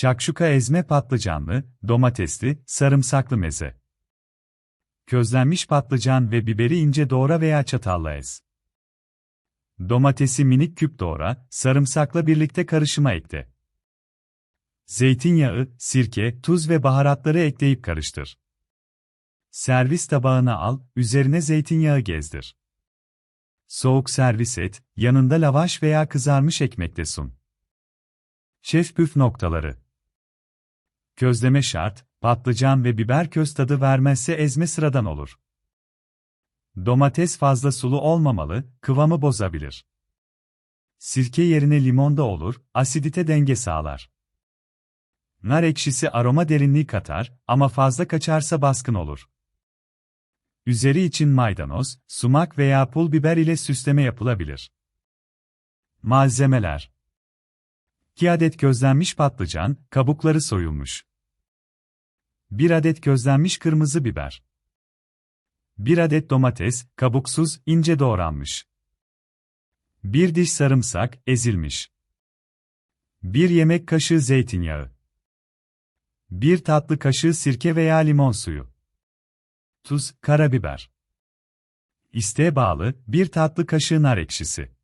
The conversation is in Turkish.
Şakşuka ezme patlıcanlı, domatesli, sarımsaklı meze. Közlenmiş patlıcan ve biberi ince doğra veya çatalla ez. Domatesi minik küp doğra, sarımsakla birlikte karışıma ekle. Zeytinyağı, sirke, tuz ve baharatları ekleyip karıştır. Servis tabağına al, üzerine zeytinyağı gezdir. Soğuk servis et, yanında lavaş veya kızarmış ekmekle sun. Şef püf noktaları. Közleme şart, patlıcan ve biber köz tadı vermezse ezme sıradan olur. Domates fazla sulu olmamalı, kıvamı bozabilir. Sirke yerine limon da olur, asidite denge sağlar. Nar ekşisi aroma derinliği katar ama fazla kaçarsa baskın olur. Üzeri için maydanoz, sumak veya pul biber ile süsleme yapılabilir. Malzemeler 2 adet közlenmiş patlıcan, kabukları soyulmuş. 1 adet közlenmiş kırmızı biber. 1 adet domates, kabuksuz, ince doğranmış. 1 diş sarımsak, ezilmiş. 1 yemek kaşığı zeytinyağı. 1 tatlı kaşığı sirke veya limon suyu. Tuz, karabiber. İsteğe bağlı, 1 tatlı kaşığı nar ekşisi.